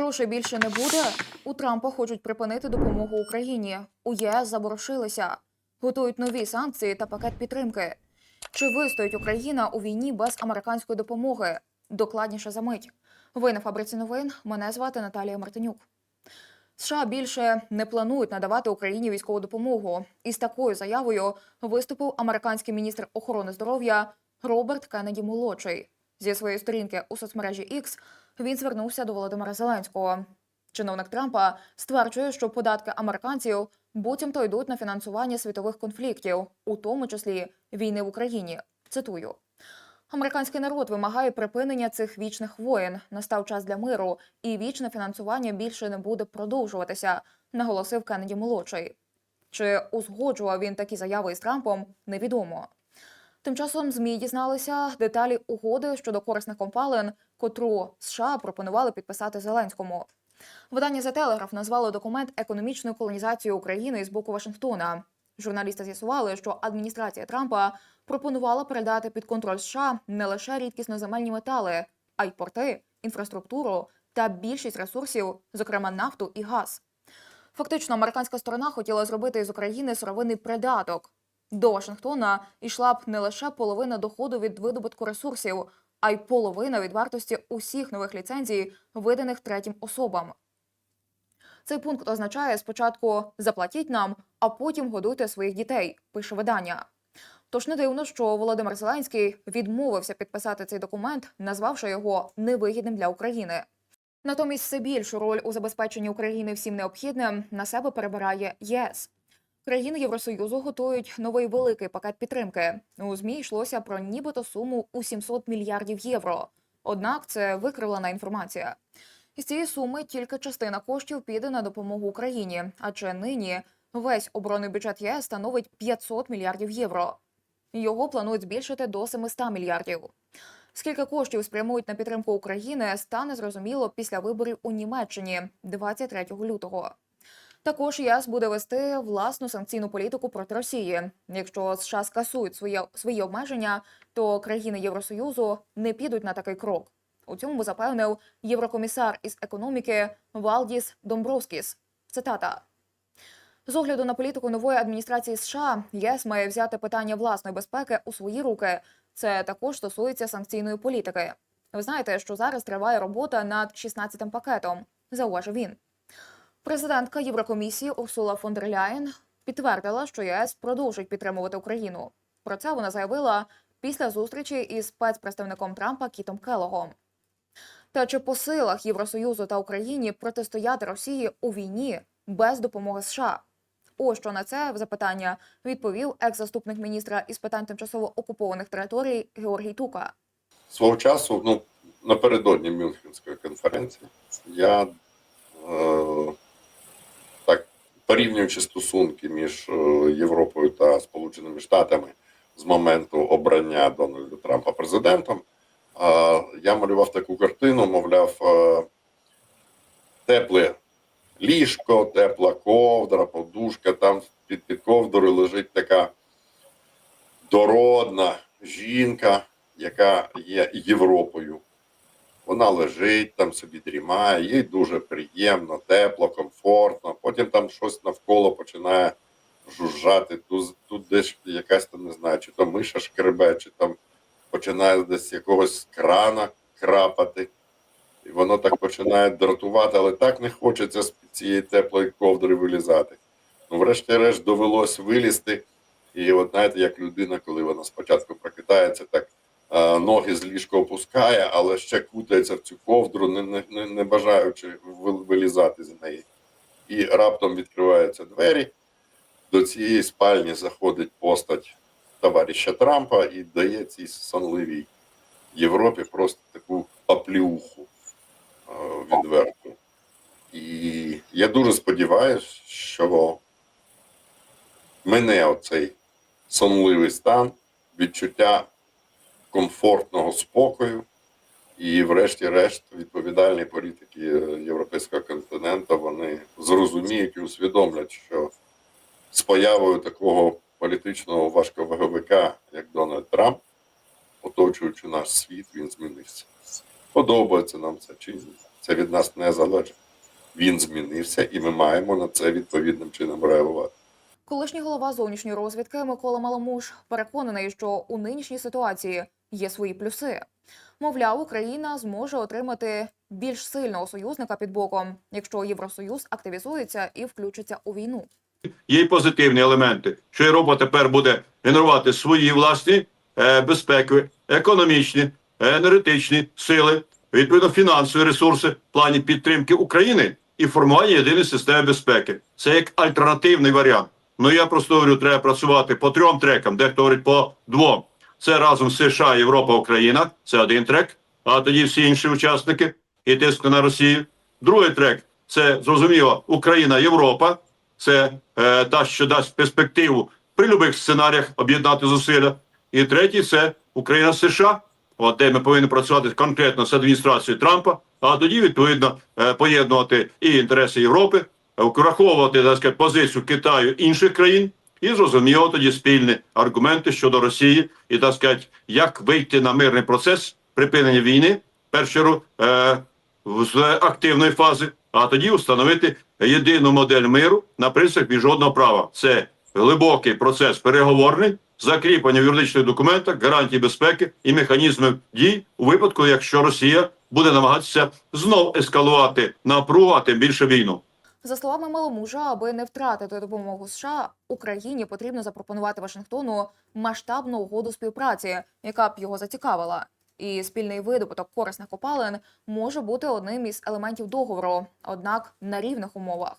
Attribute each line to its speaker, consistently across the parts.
Speaker 1: Грошей більше не буде. У Трампа хочуть припинити допомогу Україні. У ЄС заборошилися, готують нові санкції та пакет підтримки. Чи вистоїть Україна у війні без американської допомоги? Докладніше за мить. Ви на фабриці новин. Мене звати Наталія Мартинюк. США більше не планують надавати Україні військову допомогу. Із такою заявою виступив американський міністр охорони здоров'я Роберт Кеннеді молодший. Зі своєї сторінки у соцмережі X він звернувся до Володимира Зеленського. Чиновник Трампа стверджує, що податки американців буцімто йдуть на фінансування світових конфліктів, у тому числі війни в Україні. Цитую. Американський народ вимагає припинення цих вічних воєн. Настав час для миру, і вічне фінансування більше не буде продовжуватися, наголосив Кеннеді молодший. Чи узгоджував він такі заяви із Трампом, невідомо. Тим часом ЗМІ дізналися деталі угоди щодо корисних компалин, котру США пропонували підписати Зеленському. Видання The Telegraph назвало документ економічною колонізацією України з боку Вашингтона. Журналісти з'ясували, що адміністрація Трампа пропонувала передати під контроль США не лише рідкісноземельні метали, а й порти, інфраструктуру та більшість ресурсів, зокрема нафту і газ. Фактично, американська сторона хотіла зробити з України сировинний придаток. До Вашингтона йшла б не лише половина доходу від видобутку ресурсів, а й половина від вартості усіх нових ліцензій, виданих третім особам. Цей пункт означає спочатку заплатіть нам, а потім годуйте своїх дітей, пише видання. Тож не дивно, що Володимир Зеленський відмовився підписати цей документ, назвавши його невигідним для України. Натомість все більшу роль у забезпеченні України всім необхідним на себе перебирає ЄС. Країни Євросоюзу готують новий великий пакет підтримки. У змі йшлося про нібито суму у 700 мільярдів євро. Однак це викривлена інформація. Із цієї суми тільки частина коштів піде на допомогу Україні, адже нині весь оборонний бюджет ЄС становить 500 мільярдів євро. Його планують збільшити до 700 мільярдів. Скільки коштів спрямують на підтримку України, стане зрозуміло після виборів у Німеччині 23 лютого. Також ЄС буде вести власну санкційну політику проти Росії. Якщо США скасують свої, свої обмеження, то країни Євросоюзу не підуть на такий крок. У цьому запевнив єврокомісар із економіки Валдіс Домбровскіс. Цитата. З огляду на політику нової адміністрації США, ЄС має взяти питання власної безпеки у свої руки. Це також стосується санкційної політики. Ви знаєте, що зараз триває робота над 16-м пакетом, зауважив він. Президентка Єврокомісії Урсула фон дер Ляєн підтвердила, що ЄС продовжить підтримувати Україну. Про це вона заявила після зустрічі із спецпредставником Трампа Кітом Келогом. Та чи по силах Євросоюзу та Україні протистояти Росії у війні без допомоги США? Ось що на це запитання відповів екс-заступник міністра із питань тимчасово окупованих територій Георгій Тука.
Speaker 2: свого часу, ну напередодні Мюнхенської конференції, я е, порівнюючи стосунки між е, Європою та Сполученими Штатами з моменту обрання Дональда Трампа президентом, я малював таку картину, мовляв, е, тепле ліжко, тепла ковдра, подушка, там під, під ковдрою лежить така дородна жінка, яка є Європою. Вона лежить там собі дрімає, їй дуже приємно, тепло, комфортно. Потім там щось навколо починає жужжати. Тут, тут десь якась там не знаю, чи то миша шкребе, чи там починає десь якогось крана крапати. І воно так починає дратувати, але так не хочеться з цієї теплої ковдри вилізати. Ну, врешті-решт довелось вилізти. І от знаєте, як людина, коли вона спочатку прокидається, так ноги з ліжка опускає, але ще кутається в цю ковдру, не, не, не, не бажаючи вилізати з неї. І раптом відкриваються двері. До цієї спальні заходить постать товариша Трампа і дає цій сонливій Європі просто таку оплюху е, відверту. І я дуже сподіваюся, що мене оцей сонливий стан, відчуття комфортного спокою, і, врешті-решт, відповідальні політики європейського континенту вони зрозуміють і усвідомлять, що з появою такого політичного важковаговика, як Дональд Трамп, оточуючи наш світ, він змінився. Подобається нам це чи ні. Це від нас не залежить. Він змінився, і ми маємо на це відповідним чином реагувати.
Speaker 1: Колишній голова зовнішньої розвідки Микола Маламуш переконаний, що у нинішній ситуації є свої плюси. Мовляв, Україна зможе отримати більш сильного союзника під боком, якщо Євросоюз активізується і включиться у війну.
Speaker 3: є й позитивні елементи, що Європа тепер буде генерувати свої власні е, безпекові, економічні, енергетичні сили, відповідно фінансові ресурси в плані підтримки України і формування єдиної системи безпеки. Це як альтернативний варіант. Ну я просто говорю, треба працювати по трьом трекам, дехто говорить по двом. Це разом США, Європа, Україна. Це один трек, а тоді всі інші учасники і тиск на Росію. Другий трек це зрозуміло Україна, Європа. Це е, та, що дасть перспективу при будь-яких сценаріях об'єднати зусилля. І третій це Україна США, от де ми повинні працювати конкретно з адміністрацією Трампа, а тоді відповідно е, поєднувати і інтереси Європи, враховувати так сказати, позицію Китаю інших країн, і зрозуміло тоді спільні аргументи щодо Росії, і так сказати, як вийти на мирний процес припинення війни, першу е, з активної фази, а тоді встановити єдину модель миру на принципах міжнародного права. Це глибокий процес переговорний, закріплення в юридичних документах, гарантій безпеки і механізмів дій у випадку, якщо Росія буде намагатися знов ескалувати напругу, а тим більше війну.
Speaker 1: За словами Маломужа, аби не втратити допомогу США, Україні потрібно запропонувати Вашингтону масштабну угоду співпраці, яка б його зацікавила. І спільний видобуток корисних копалин може бути одним із елементів договору, однак на рівних умовах.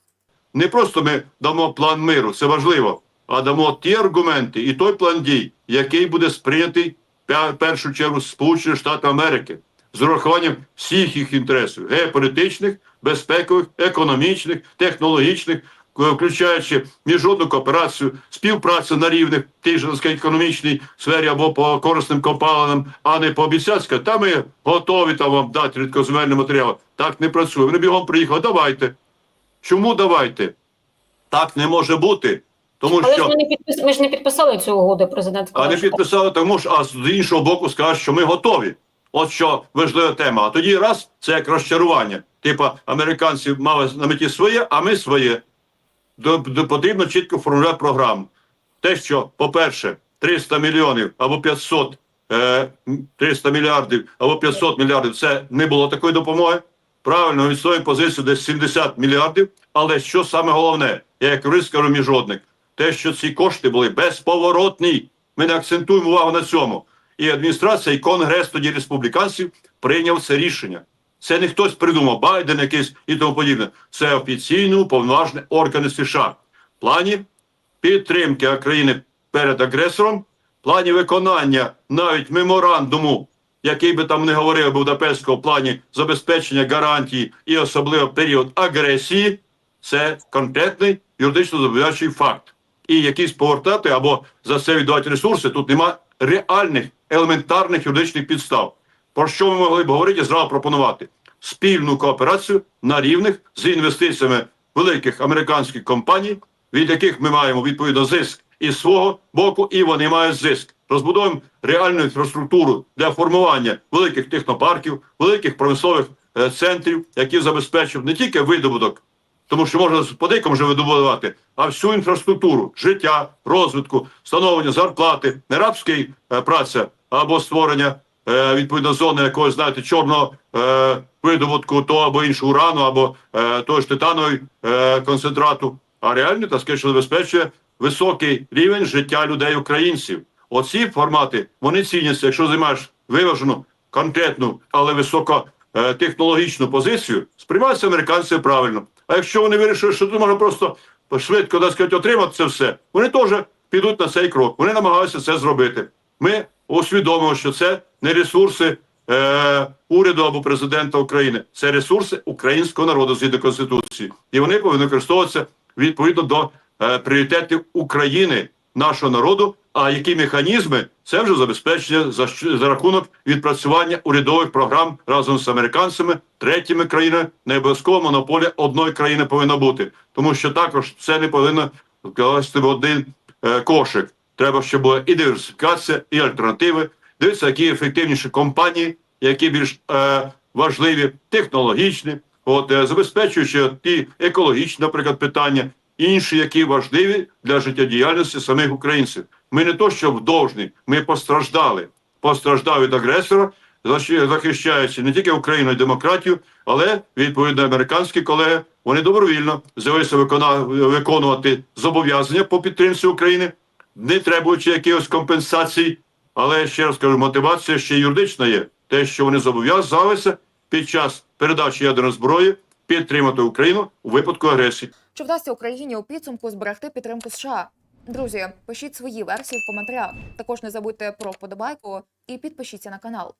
Speaker 3: Не просто ми дамо план миру, це важливо, а дамо ті аргументи і той план дій, який буде сприйнятий в першу чергу Сполучених Штатів Америки з урахуванням всіх їх інтересів геополітичних, безпекових, економічних, технологічних, включаючи міжнародну кооперацію, співпрацю на рівних тій же так сказати, економічній сфері або по корисним копалинам, а не по обіцянська. Та ми готові там вам дати рідкоземельний матеріал. Так не працює. Вони бігом приїхали. Давайте. Чому давайте? Так не може бути. Тому
Speaker 4: Але ж
Speaker 3: що
Speaker 4: ми не підпис... ми ж не підписали цю угоду. Президент
Speaker 3: а не підписали, тому що а з іншого боку скажуть, що ми готові. От що важлива тема. А тоді раз це як розчарування. Типа американці мали на меті своє, а ми своє. До, до- потрібно чітко формулювати програму. Те, що, по-перше, 300 мільйонів або 500, е, 300 мільярдів або 500 мільярдів це не було такої допомоги. Правильно, відстоюємо позицію десь 70 мільярдів. Але що саме головне, я як юрист скажу міжнародник, те, що ці кошти були безповоротні. Ми не акцентуємо увагу на цьому. І адміністрація, і конгрес тоді республіканців прийняв це рішення. Це не хтось придумав, Байден якийсь і тому подібне. Це офіційно уповноважені органи США. В плані підтримки України перед агресором, в плані виконання навіть меморандуму, який би там не говорив Будапештського в плані забезпечення гарантій і особливо період агресії, це конкретний юридично зобов'язуючий факт. І якісь повертати або за це віддавати ресурси, тут нема реальних елементарних юридичних підстав. Про що ми могли б говорити, зразу пропонувати спільну кооперацію на рівних з інвестиціями великих американських компаній, від яких ми маємо відповідно зиск із свого боку, і вони мають зиск. Розбудовуємо реальну інфраструктуру для формування великих технопарків, великих промислових е, центрів, які забезпечують не тільки видобуток тому що можна з подейком вже видобувати, а всю інфраструктуру життя, розвитку, встановлення зарплати, не рабський е, праця або створення е, відповідно зони якогось, знаєте, чорного е, видобутку того або іншого урану, або е, того ж титанової е, концентрату, а реально так сказати, що забезпечує високий рівень життя людей українців. Оці формати вони ціняться, якщо займаєш виважену, конкретну, але високо е, позицію, сприймаються американцями правильно. А якщо вони вирішили, що тут можна просто швидко так сказати, отримати це все, вони теж підуть на цей крок. Вони намагаються це зробити. Ми усвідомимо, що це не ресурси е, уряду або президента України, це ресурси українського народу згідно конституції, і вони повинні використовуватися відповідно до е, пріоритетів України, нашого народу. А які механізми? Це вже забезпечення за, за рахунок відпрацювання урядових програм разом з американцями, третіми країнами, не обов'язково монополія одної країни повинна бути, тому що також це не повинно вкласти в один е, кошик. Треба, щоб була і диверсифікація, і альтернативи. Дивіться, які ефективніші компанії, які більш е, важливі, технологічні, от, е, забезпечуючи ті екологічні, наприклад, питання, інші, які важливі для життєдіяльності самих українців. Ми не то, що вдовжні, ми постраждали. Постраждав від агресора, захищаючи не тільки Україну і демократію, але відповідно американські колеги вони добровільно взялися виконувати зобов'язання по підтримці України, не требуючи якихось компенсацій. Але ще раз кажу, мотивація ще юридична є. Те, що вони зобов'язалися під час передачі ядерної зброї підтримати Україну у випадку агресії.
Speaker 1: Чи вдасться Україні у підсумку зберегти підтримку США? Друзі, пишіть свої версії в коментарях. Також не забудьте про вподобайку і підпишіться на канал.